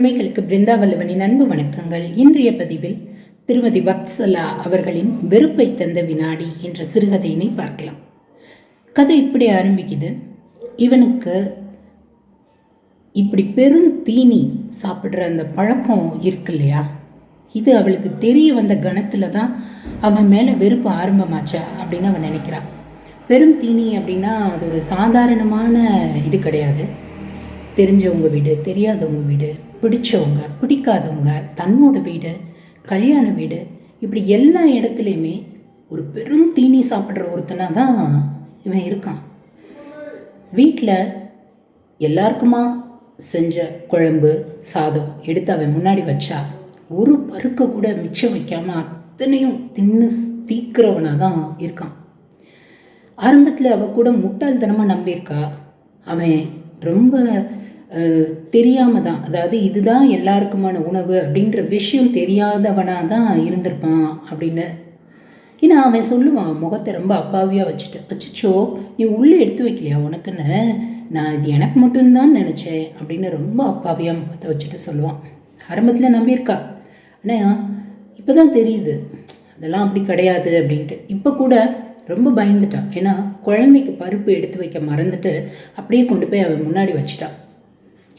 உண்மைகளுக்கு பிருந்தாவல்லவனின் அன்பு வணக்கங்கள். இன்றைய பதிவில் திருமதி வத்சலா அவர்களின் வெறுப்பை தந்த வினாடி என்ற சிறுகதையினை பார்க்கலாம். கதை இப்படி ஆரம்பிக்குது. இவனுக்கு இப்படி பெரும் தீனி சாப்பிட்ற அந்த பழக்கம் இருக்கு இல்லையா? இது அவளுக்கு தெரிய வந்த கணத்தில் தான் அவன் மேலே வெறுப்பு ஆரம்பமாச்சா அப்படின்னு அவன் நினைக்கிறான். பெரும் தீனி அப்படின்னா அது ஒரு சாதாரணமான இது கிடையாது. தெரிஞ்சவங்க வீடு தெரியாதவங்க வீடு பிடிச்சவங்க பிடிக்காதவங்க தன்னோட வீடு கல்யாண வீடு இப்படி எல்லா இடத்துலையுமே ஒரு பெரும் தீனி சாப்பிட்ற ஒருத்தனாக தான் இவன் இருக்கான். வீட்டில் எல்லாருக்குமா செஞ்ச குழம்பு சாதம் எடுத்து அவன் முன்னாடி வச்சா ஒரு பருக்க கூட மிச்சம் வைக்காமல் அத்தனையும் தின்னு தீக்கிறவனாக தான் இருக்கான். ஆரம்பத்தில் அவள் கூட முட்டாள்தனமாக நம்பியிருக்கா. அவன் ரொம்ப தெரியாம தான் அதாவது இதுதான் எல்லாருக்குமான உணவு அப்படின்ற விஷயம் தெரியாதவனாக தான் இருந்திருப்பான் அப்படின்னு. ஏன்னா அவன் சொல்லுவான் முகத்தை ரொம்ப அப்பாவியாக வச்சுட்டு வச்சுச்சோ நீ உள்ளே எடுத்து வைக்கலையா உனக்குன்னு? நான் இது எனக்கு மட்டும்தான் நினச்சேன் அப்படின்னு ரொம்ப அப்பாவியாக முகத்தை வச்சுட்டு சொல்லுவான். ஆரம்பத்தில் நம்பியிருக்கா. ஆனால் இப்போ தான் தெரியுது. அதெல்லாம் அப்படி கிடையாது அப்படின்ட்டு. இப்போ கூட ரொம்ப பயந்துட்டான். ஏன்னா குழந்தைக்கு பருப்பு எடுத்து வைக்க மறந்துட்டு அப்படியே கொண்டு போய் அவன் முன்னாடி வச்சிட்டான்.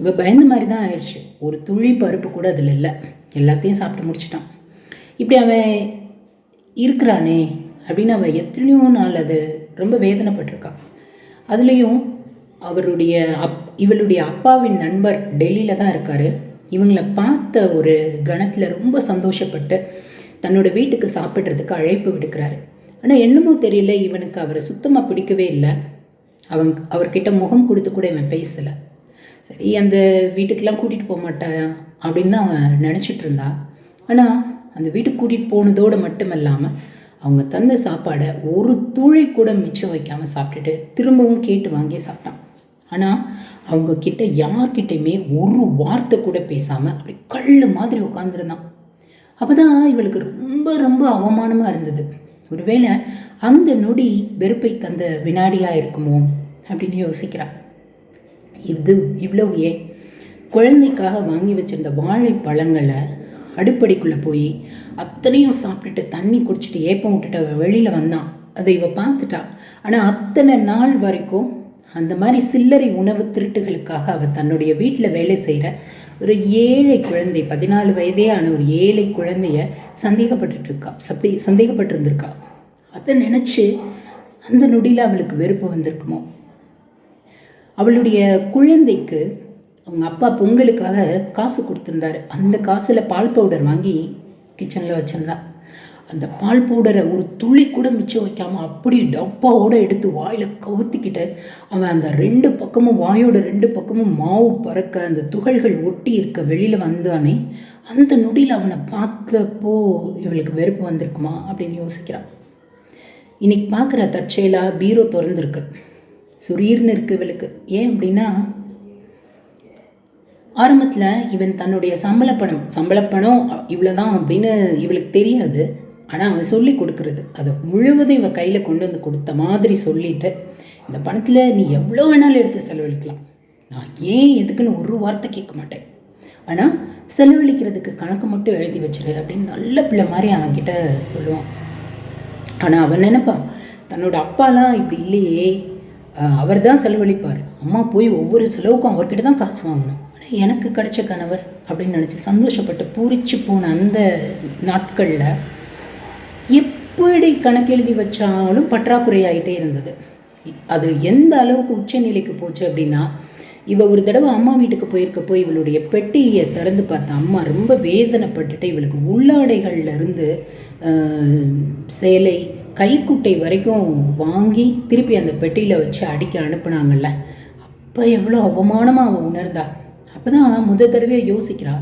இப்போ பயந்த மாதிரி தான் ஆயிடுச்சு. ஒரு துளி பருப்பு கூட அதில் இல்லை. எல்லாத்தையும் சாப்பிட்டு முடிச்சிட்டான். இப்படி அவன் இருக்கிறானே அப்படின்னு அவன் எத்தனையோ நாள் அது ரொம்ப வேதனைப்பட்டிருக்கான். அதுலேயும் அவருடைய அப் இவளுடைய அப்பாவின் நண்பர் டெல்லியில் தான் இருக்கார். இவங்களை பார்த்த ஒரு கணத்தில் ரொம்ப சந்தோஷப்பட்டு தன்னோட வீட்டுக்கு சாப்பிட்றதுக்கு அழைப்பு விடுக்கிறாரு. ஆனால் என்னமோ தெரியல இவனுக்கு அவரை சுத்தமாக பிடிக்கவே இல்லை. அவங்க அவர்கிட்ட முகம் கொடுத்து கூட இவன் பேசலை. சரி அந்த வீட்டுக்கெலாம் கூட்டிகிட்டு போக மாட்டான் அப்படின்னு தான் அவன் நினச்சிட்டு இருந்தா. ஆனால் அந்த வீட்டுக்கு கூட்டிகிட்டு போனதோடு மட்டும் இல்லாமல் அவங்க தந்த சாப்பாடை ஒரு துளி கூட மிச்சம் வைக்காமல் சாப்பிட்டுட்டு திரும்பவும் கேட்டு வாங்கி சாப்பிட்டான். ஆனால் அவங்க கிட்ட யார்கிட்டையுமே ஒரு வார்த்தை கூட பேசாமல் அப்படி கல் மாதிரி உட்காந்துருந்தான் அப்போ தான் இவளுக்கு ரொம்ப ரொம்ப அவமானமாக இருந்தது. ஒருவேளை அந்த நொடி வெறுப்பை தந்த வினாடியாக இருக்குமோ அப்படின்னு யோசிக்கிறான் இது இவ்வளவு ஏன் குழந்தைக்காக வாங்கி வச்சிருந்த வாழைப்பழங்களை அடுப்படிக்குள்ளே போய் அத்தனையும் சாப்பிட்டுட்டு தண்ணி குடிச்சிட்டு ஏப்பம் விட்டுட்டு அவள் வெளியில் வந்தான். அதை இவ பார்த்துட்டா. ஆனால் அத்தனை நாள் வரைக்கும் அந்த மாதிரி சில்லறை உணவு திருட்டுகளுக்காக அவள் தன்னுடைய வீட்டில் வேலை செய்கிற ஒரு ஏழை குழந்தை பதினாலு வயதே ஆன ஒரு ஏழை குழந்தைய சந்தேகப்பட்டுட்டு இருக்கா சந்தே சந்தேகப்பட்டிருந்திருக்கா. அதை நினச்சி அந்த நொடியில் அவளுக்கு வெறுப்பு வந்திருக்குமோ? அவளுடைய குழந்தைக்கு அவங்க அப்பா பொங்கலுக்காக காசு கொடுத்துருந்தாரு. அந்த காசில் பால் பவுடர் வாங்கி கிச்சனில் வச்சிருந்தா. அந்த பால் பவுடரை ஒரு துளி கூட மிச்சம் வைக்காமல் அப்படி டப்பாவோடு எடுத்து வாயில் கவுத்திக்கிட்டு அவன் அந்த ரெண்டு பக்கமும் வாயோட ரெண்டு பக்கமும் மாவு பறக்க அந்த துகள்கள் ஒட்டி இருக்க வெளியில் வந்தானே அந்த நொடியில் அவனை பார்த்தப்போ இவளுக்கு வெறுப்பு வந்திருக்குமா அப்படின்னு யோசிக்கிறான். இன்னைக்கு பார்க்குற தற்செயலாக பீரோ திறந்துருக்கு. சுரீர்னு இருக்கு இவளுக்கு. ஏன் அப்படின்னா ஆரம்பத்தில் இவன் தன்னுடைய சம்பள பணம் சம்பள பணம் இவ்வளோ தான் அப்படின்னு இவளுக்கு தெரியாது. ஆனால் அவன் சொல்லி கொடுக்கறது. அதை முழுவதும் இவன் கையில் கொண்டு வந்து கொடுத்த மாதிரி சொல்லிட்டு இந்த பணத்தில் நீ எவ்வளோ வேணாலும் எடுத்து செலவழிக்கலாம். நான் ஏன் எதுக்குன்னு ஒரு வார்த்தை கேட்க மாட்டேன். ஆனால் செலவழிக்கிறதுக்கு கணக்கு மட்டும் எழுதி வச்சிரு அப்படின்னு நல்ல பிள்ளை மாதிரி அவன்கிட்ட சொல்லுவான். ஆனால் அவன் நினைப்பான் தன்னோட அப்பாலாம் இப்படி இல்லையே. அவர் தான் செலவழிப்பார். அம்மா போய் ஒவ்வொரு செலவுக்கும் அவர்கிட்ட தான் காசு வாங்கணும். ஆனால் எனக்கு கிடைச்ச கணவர் அப்படின்னு நினச்சி சந்தோஷப்பட்டு பூரிச்சு போன அந்த நாட்களில் எப்படி கணக்கு எழுதி வச்சாலும் பற்றாக்குறை ஆகிட்டே இருந்தது. அது எந்த அளவுக்கு உச்சநிலைக்கு போச்சு அப்படின்னா இவள் ஒரு தடவை அம்மா வீட்டுக்கு போயிருக்க போய் இவளுடைய பெட்டியை திறந்து பார்த்த அம்மா ரொம்ப வேதனைப்பட்டுட்டு இவளுக்கு உள்ளாடைகள்லேருந்து சேலை கைக்குட்டை வரைக்கும் வாங்கி திருப்பி அந்த பெட்டியில் வச்சு அடிக்க அனுப்புனாங்கல்ல. அப்போ எவ்வளோ அவமானமாக அவன் உணர்ந்தா. அப்போ தான் முத தடவையாக யோசிக்கிறா.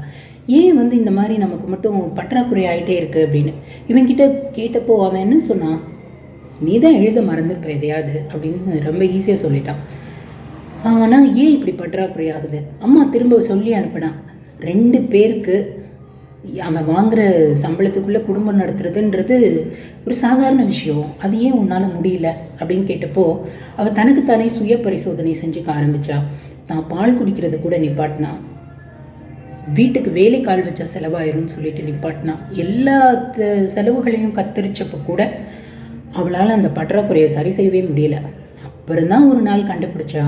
ஏன் வந்து இந்த மாதிரி நமக்கு மட்டும் பற்றாக்குறை ஆகிட்டே இருக்குது அப்படின்னு. இவன்கிட்ட கேட்டப்போ அவன் என்ன சொன்னான்? நீ தான் எழுத மறந்துருப்ப எதையாவது அப்படின்னு ரொம்ப ஈஸியாக சொல்லிட்டான். ஆனால் ஏன் இப்படி பற்றாக்குறை ஆகுது? அம்மா திரும்ப சொல்லி அனுப்பினான் ரெண்டு பேருக்கு அவன் வாங்குற சம்பளத்துக்குள்ளே குடும்பம் நடத்துறதுன்றது ஒரு சாதாரண விஷயம். அது ஏன் உன்னால் முடியல? அப்படின்னு கேட்டப்போ அவள் தனக்குத்தானே சுய பரிசோதனை செஞ்சுக்க ஆரம்பித்தா தான் பால் குடிக்கிறத கூட நிப்பாட்டினா. வீட்டுக்கு வேலை கால் வச்ச செலவாயிரும்னு சொல்லிட்டு நிப்பாட்டினா. எல்லா செலவுகளையும் கத்தரிச்சப்போ கூட அவளால் அந்த பற்றாக்குறையை சரி செய்யவே முடியல. அப்புறம்தான் ஒரு நாள் கண்டுபிடிச்சா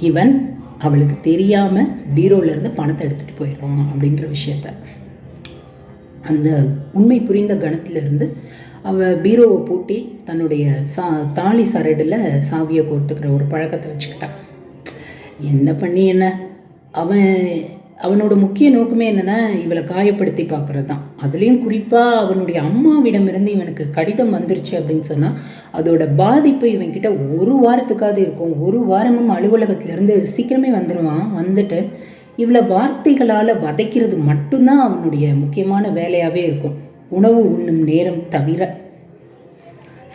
இவன் அவளுக்கு தெரியாமல் பீரோலேருந்து பணத்தை எடுத்துகிட்டு போயிடுறான் அப்படின்ற விஷயத்த. அந்த உண்மை புரிந்த கணத்திலிருந்து அவ பீரோவை பூட்டி தன்னுடைய சா தாலி சரடில் சாவியை கோர்த்துக்கிற ஒரு பழக்கத்தை வச்சுக்கிட்டான் என்ன பண்ணி என்ன? அவன் அவனோட முக்கிய நோக்கமே என்னென்னா இவளை காயப்படுத்தி பார்க்குறது தான் அதுலேயும் குறிப்பாக அவனுடைய அம்மாவிடமிருந்து இவனுக்கு கடிதம் வந்துருச்சு அப்படின்னு சொன்னால் அதோட பாதிப்பு இவன்கிட்ட ஒரு வாரத்துக்காவது இருக்கும். ஒரு வாரமும் அலுவலகத்திலேருந்து சீக்கிரமே வந்துடுவான் வந்துட்டு இவ்வளோ வார்த்தைகளால் வதைக்கிறது மட்டும்தான் அவனுடைய முக்கியமான வேலையாகவே இருக்கும். உணவு உண்ணும் நேரம் தவிர.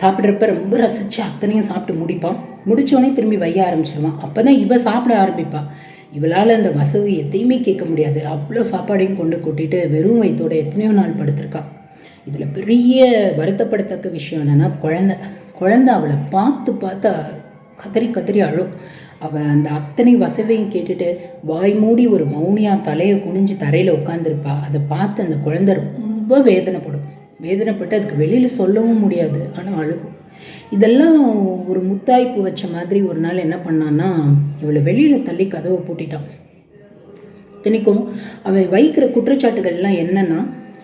சாப்பிட்றப்ப ரொம்ப ரசித்து அத்தனையும் சாப்பிட்டு முடிப்பான். முடித்தோடனே திரும்பி வைய ஆரம்பிச்சிருவான். அப்போ தான் இவ சாப்பிட ஆரம்பிப்பாள் இவளால் அந்த வசதி எதையுமே கேட்க முடியாது. அவ்வளோ சாப்பாடையும் கொண்டு கூட்டிகிட்டு வெறும் வயிற்றோட எத்தனையோ நாள் படுத்திருக்கா. இதில் பெரிய வருத்தப்படத்தக்க விஷயம் என்னென்னா குழந்த குழந்த அவளை பார்த்து பார்த்து கதறி கதறி அழும். அவள் அந்த அத்தனை வசவையும் கேட்டுட்டு வாய் மூடி ஒரு மௌனியாக தலையை குனிஞ்சு தரையில் உட்காந்துருப்பா அதை பார்த்து அந்த குழந்தை ரொம்ப வேதனைப்படும். வேதனைப்பட்டு அதுக்கு வெளியில் சொல்லவும் முடியாது. ஆனால் அழுகும். இதெல்லாம் ஒரு முத்தாய்ப்பு வச்ச மாதிரி ஒரு நாள் என்ன பண்ணான்னா இவளை வெளியில் தள்ளி கதவை பூட்டிட்டான். இத்தனைக்கும் அவன் வைக்கிற குற்றச்சாட்டுகள்லாம் என்னன்னா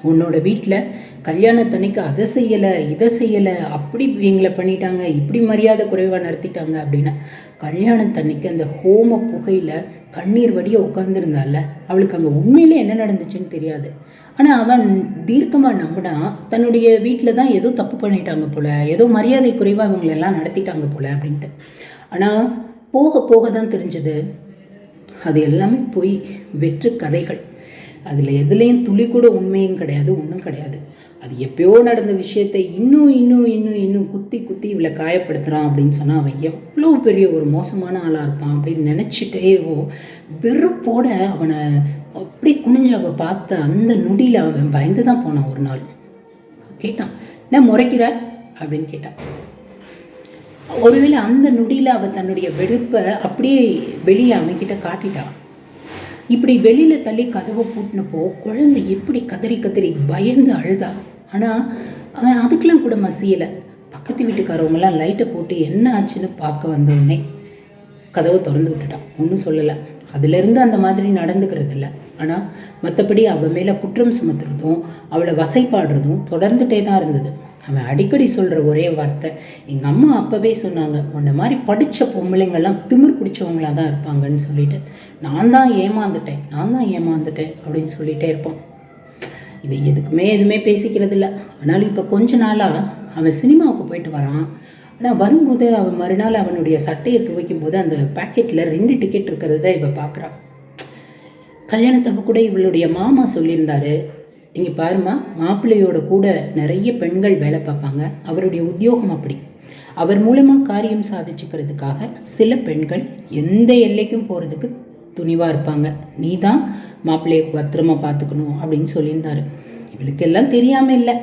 உன்னோட வீட்டில் கல்யாணத்தனைக்கு அதை செய்யலை இதை செய்யலை அப்படி எங்களை பண்ணிட்டாங்க இப்படி மரியாதை குறைவாக நடத்திட்டாங்க அப்படின்னு கல்யாணத்தன்னைக்கு அந்த ஹோம புகையில் கண்ணீர் வடிய உட்காந்துருந்தால அவளுக்கு அங்கே உண்மையிலே என்ன நடந்துச்சுன்னு தெரியாது. ஆனால் அவன் தீர்க்கமாக நம்பினா தன்னுடைய வீட்டில் தான் ஏதோ தப்பு பண்ணிட்டாங்க போல ஏதோ மரியாதை குறைவாக இவங்களெல்லாம் நடத்திட்டாங்க போல அப்படின்ட்டு. ஆனால் போக போக தான் தெரிஞ்சது அது எல்லாமே பொய் வெற்று கதைகள். அதில் எதுலேயும் துளி கூட உண்மையும் கிடையாது ஒன்றும் கிடையாது. அது எப்பயோ நடந்த விஷயத்தை இன்னும் இன்னும் இன்னும் இன்னும் குத்தி குத்தி இவளை காயப்படுத்துகிறான் அப்படின்னு சொன்னால் அவன் எவ்வளோ பெரிய ஒரு மோசமான ஆளாக இருப்பான் அப்படின்னு நினச்சிட்டேவோ வெறுப்போட அவனை அப்படி குனிஞ்சு அவள் பார்த்த அந்த நொடியில் அவன் பயந்து தான் போனான் ஒரு நாள். கேட்டான் என்ன முறைக்கிற? அப்படின்னு கேட்டான். ஒருவேளை அந்த நொடியில் அவள் தன்னுடைய வெறுப்பை அப்படியே வெளியே அவன்கிட்ட காட்டிட்டான் இப்படி வெளியில் தள்ளி கதவை பூட்டினப்போ குழந்தை எப்படி கதறி கதறி பயந்து அழுதா? ஆனால் அவன் அதுக்கெலாம் கூட மசியலை. பக்கத்து வீட்டுக்காரவங்களாம் லைட்டை போட்டு என்ன ஆச்சுன்னு பார்க்க வந்தவுடனே கதவை திறந்து விட்டுட்டான். ஒன்றும் சொல்லலை. அதுலேருந்து அந்த மாதிரி நடந்துக்கிறது இல்லை. ஆனால் மற்றபடி அவள் மேலே குற்றம் சுமத்துறதும் அவளை வசைப்பாடுறதும் தொடர்ந்துட்டே தான் இருந்தது. அவன் அடிக்கடி சொல்கிற ஒரே வார்த்தை எங்கள் அம்மா அப்போவே சொன்னாங்க உன்னை மாதிரி படித்த பொம்பளைங்கள்லாம் திமிர் பிடிச்சவங்களா தான் இருப்பாங்கன்னு சொல்லிட்டு நான் தான் ஏமாந்துட்டேன் நான் தான் ஏமாந்துட்டேன் அப்படின்னு சொல்லிகிட்டே இருப்பான். இவன் எதுக்குமே எதுவுமே பேசிக்கிறது இல்லை ஆனாலும் இப்போ கொஞ்ச நாளாக அவன் சினிமாவுக்கு போயிட்டு வரான். ஆனால் வரும்போது அவன் மறுநாள் அவனுடைய சட்டையை துவைக்கும் போது அந்த பேக்கெட்டில் ரெண்டு டிக்கெட் இருக்கிறத இவ பார்க்குறான் கல்யாணத்தப்ப கூட இவளுடைய மாமா சொல்லியிருந்தாரு. இங்கே பாருமா மாப்பிள்ளையோட கூட நிறைய பெண்கள் வேலை பார்ப்பாங்க. அவருடைய உத்தியோகம் அப்படி. அவர் மூலமாக காரியம் சாதிச்சுக்கிறதுக்காக சில பெண்கள் எந்த எல்லைக்கும் போகிறதுக்கு துணிவாக இருப்பாங்க. நீ தான் மாப்பிள்ளையை பத்திரமா பார்த்துக்கணும் அப்படின்னு சொல்லியிருந்தாரு. இவளுக்கெல்லாம் தெரியாமல் இல்லை.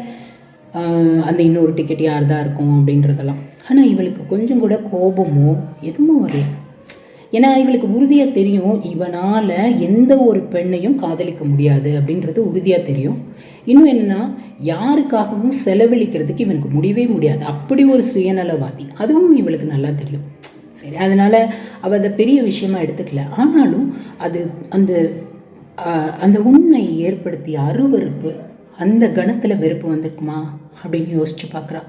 அந்த இன்னொரு டிக்கெட் யார் தான் இருக்கும் அப்படின்றதெல்லாம். ஆனால் இவளுக்கு கொஞ்சம் கூட கோபமோ எதுவும் வரல. ஏன்னா இவளுக்கு உறுதியாக தெரியும் இவனால் எந்த ஒரு பெண்ணையும் காதலிக்க முடியாது அப்படின்றது உறுதியாக தெரியும். இன்னும் என்னென்னா யாருக்காகவும் செலவழிக்கிறதுக்கு இவனுக்கு முடியவே முடியாது. அப்படி ஒரு சுயநலவாதி. அதுவும் இவளுக்கு நல்லா தெரியும். சரி அதனால் அவள் அதை பெரிய விஷயமா எடுத்துக்கல. ஆனாலும் அது அந்த அந்த உண்மை ஏற்படுத்திய அருவருப்பு அந்த கணத்தில் வெறுப்பு வந்திருக்குமா? அப்படின்னு யோசிச்சு பார்க்குறா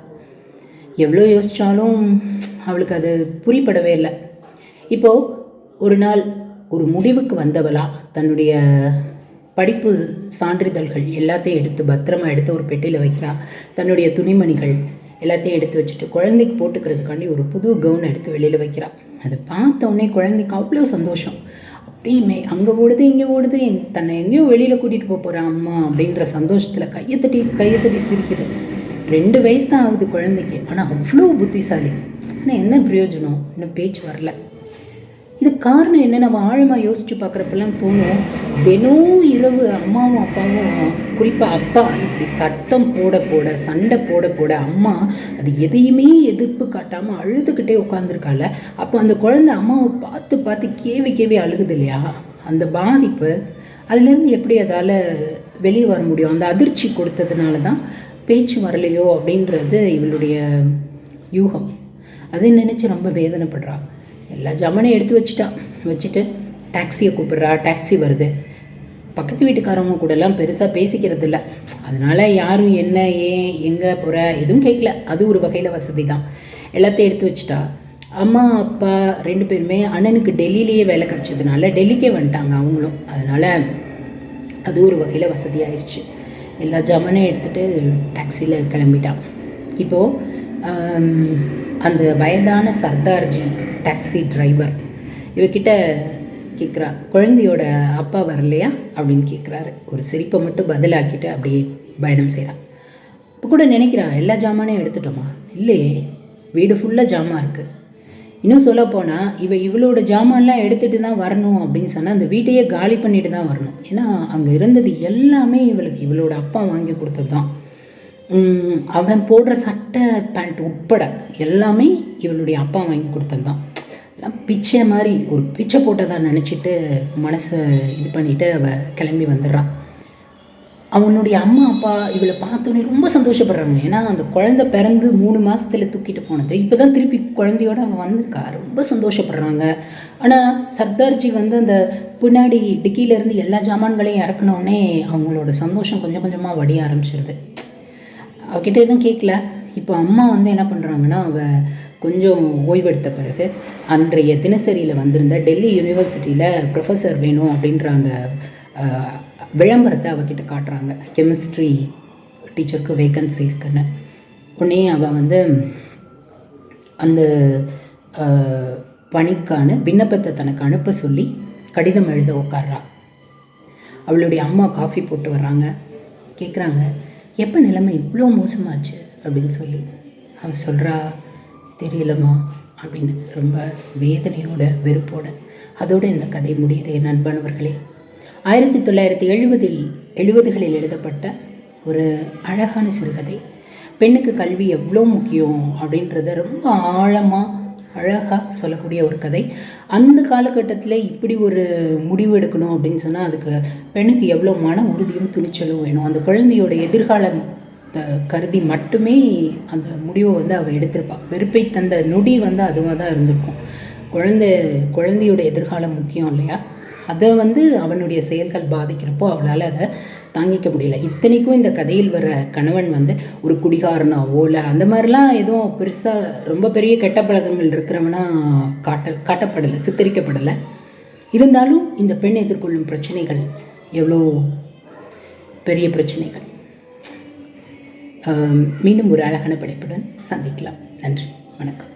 எவ்வளோ யோசித்தாலும் அவளுக்கு அது புரிப்படவே இல்லை. இப்போது ஒரு நாள் ஒரு முடிவுக்கு வந்தவளா தன்னுடைய படிப்பு சான்றிதழ்கள் எல்லாத்தையும் எடுத்து பத்திரமா எடுத்து ஒரு பெட்டியில் வைக்கிறா. தன்னுடைய துணிமணிகள் எல்லாத்தையும் எடுத்து வச்சுட்டு குழந்தைக்கு போட்டுக்கிறதுக்காண்டி ஒரு புது கவுன் எடுத்து வெளியில் வைக்கிறா. அதை பார்த்த உடனே குழந்தைக்கு அவ்வளோ சந்தோஷம். அப்படியே மே அங்கே ஓடுது இங்கே ஓடுது எங் தன்னை எங்கேயோ வெளியில் கூட்டிகிட்டு போக போகிறா அம்மா அப்படின்ற சந்தோஷத்தில் கையை தட்டி கையை தட்டி சிரிக்குது. ரெண்டு வயசு தான் ஆகுது குழந்தைக்கு ஆனால் அவ்வளோ புத்திசாலி. ஆனால் என்ன பிரயோஜனம்? இன்னும் பேச்சு வரல. இது காரணம் என்ன? நம்ம ஆழமாக யோசிச்சு பார்க்குறப்பெல்லாம் தோணும் தினம் இரவு அம்மாவும் அப்பாவும் குறிப்பாக அப்பா இப்படி சட்டம் போட போட சண்டை போட போட அம்மா அது எதையுமே எதிர்ப்பு காட்டாமல் அழுதுகிட்டே உட்காந்துருக்கால அப்போ அந்த குழந்தை அம்மாவை பார்த்து பார்த்து கேவி கேவி அழுகுது இல்லையா? அந்த பாதிப்பு அதுலேருந்து எப்படி அதால் வெளியே வர முடியும்? அந்த அதிர்ச்சி கொடுத்ததுனால தான் பேச்சு வரலையோ அப்படின்றது இவளுடைய யூகம். அதை நினச்சி ரொம்ப வேதனைப்படுறாள் எல்லா ஜாமானையும் எடுத்து வச்சுட்டா. வச்சுட்டு டாக்ஸியை கூப்பிட்றா டாக்ஸி வருது. பக்கத்து வீட்டுக்காரவங்க கூடலாம் பெருசாக பேசிக்கிறது இல்லை அதனால் யாரும் என்ன ஏன் எங்கே போகிற எதுவும் கேட்கல அது ஒரு வகையில் வசதி தான் எல்லாத்தையும் எடுத்து வச்சுட்டா. அம்மா அப்பா ரெண்டு பேருமே அண்ணனுக்கு டெல்லியிலேயே வேலை கிடச்சதுனால டெல்லிக்கே வந்துட்டாங்க அவங்களும். அதனால் அது ஒரு வகையில் வசதியாயிருச்சு. எல்லா ஜாமானையும் எடுத்துகிட்டு டாக்ஸியில் கிளம்பிட்டான் இப்போது அந்த வயதான சர்தார்ஜி டாக்ஸி டிரைவர் இவகிட்ட கேட்குறா குழந்தையோட அப்பா வரலையா? அப்படின்னு கேட்குறாரு ஒரு சிரிப்பை மட்டும் பதிலாக்கிட்டு அப்படியே பயணம் செய்கிறான் இப்போ கூட நினைக்கிறா எல்லா ஜாமானையும் எடுத்துட்டோமா? இல்லையே வீடு ஃபுல்லாக ஜாமான் இருக்குது இன்னும் சொல்ல போனால் இவ இவளோட ஜாமான்லாம் எடுத்துகிட்டு தான் வரணும் அப்படின்னு சொன்னால் அந்த வீட்டையே காலி பண்ணிட்டு தான் வரணும். ஏன்னா அங்கே இருந்தது எல்லாமே இவளுக்கு இவளோட அப்பா வாங்கி கொடுத்தது தான் அவன் போடுற சட்டை பேண்ட் உட்பட எல்லாமே இவளுடைய அப்பா வாங்கி கொடுத்தது தான் எல்லாம் பிச்சை மாதிரி ஒரு பிச்சை போட்டதாக நினச்சிட்டு மனசை இது பண்ணிவிட்டு அவள் கிளம்பி வந்துடுறான். அவனுடைய அம்மா அப்பா இவளை பார்த்தோன்னே ரொம்ப சந்தோஷப்படுறாங்க. ஏன்னா அந்த குழந்தை பிறந்து மூணு மாதத்தில் தூக்கிட்டு போனது. இப்போ தான் திருப்பி குழந்தையோட அவன் வந்திருக்கா. ரொம்ப சந்தோஷப்படுறாங்க. ஆனால் சர்தார்ஜி வந்து அந்த பின்னாடி டிக்கியிலேருந்து எல்லா ஜாமான்களையும் இறக்குனோடனே அவங்களோட சந்தோஷம் கொஞ்சம் கொஞ்சமாக வடிய ஆரம்பிச்சிருது. அவகிட்ட எதுவும் கேட்கல இப்போ அம்மா வந்து என்ன பண்ணுறாங்கன்னா அவ கொஞ்சம் ஓய்வெடுத்த பிறகு அன்றைய தினசரியில் வந்திருந்த டெல்லி யூனிவர்சிட்டியில் ப்ரொஃபஸர் வேணும் அப்படின்ற அந்த விளம்பரத்தை அவகிட்ட காட்டுறாங்க. கெமிஸ்ட்ரி டீச்சருக்கு வேக்கன்சி இருக்குன்னு. உடனே அவள் வந்து அந்த பணிக்கான விண்ணப்பத்தை தனக்கு அனுப்ப சொல்லி கடிதம் எழுத உட்கார்றா அவளுடைய அம்மா காஃபி போட்டு வர்றாங்க. கேட்குறாங்க எப்போ நிலைமை இவ்வளோ மோசமாச்சு அப்படின்னு சொல்லி அவள் சொல்கிறா தெரியலம்மா அப்படின்னு ரொம்ப வேதனையோட வெறுப்போட அதோடு இந்த கதை முடியுது என் நண்பனவர்களே ஆயிரத்தி தொள்ளாயிரத்தி எழுபதில் எழுபதுகளில் எழுதப்பட்ட ஒரு அழகான சிறுகதை. பெண்ணுக்கு கல்வி எவ்வளோ முக்கியம் அப்படின்றத ரொம்ப ஆழமாக அழகாக சொல்லக்கூடிய ஒரு கதை. அந்த காலகட்டத்தில் இப்படி ஒரு முடிவு எடுக்கணும் அப்படின்னு சொன்னால் அதுக்கு பெண்ணுக்கு எவ்வளோ மன உறுதியும் துணிச்சலும் வேணும். அந்த குழந்தையோட எதிர்காலம் த கருதி மட்டுமே அந்த முடிவை வந்து அவள் எடுத்திருப்பாள் வெறுப்பை தந்த நொடி வந்து அதுவாக தான் இருந்திருக்கும். குழந்தை குழந்தையோட எதிர்காலம் முக்கியம் இல்லையா? அதை வந்து அவனுடைய செயல்கள் பாதிக்கிறப்போ அவளால் அதை தாங்கிக்க முடியல. இத்தனைக்கும் இந்த கதையில் வர கணவன் வந்து ஒரு குடிகாரனாவோ இல்லை அந்த மாதிரிலாம் எதுவும் பெருசாக ரொம்ப பெரிய கெட்ட பழக்கங்கள் இருக்கிறவனா காட்ட காட்டப்படலை சித்தரிக்கப்படலை. இருந்தாலும் இந்த பெண் எதிர்கொள்ளும் பிரச்சனைகள் எவ்வளோ பெரிய பிரச்சனைகள். மீண்டும் ஒரு அழகான படைப்புடன் சந்திக்கலாம். நன்றி. வணக்கம்.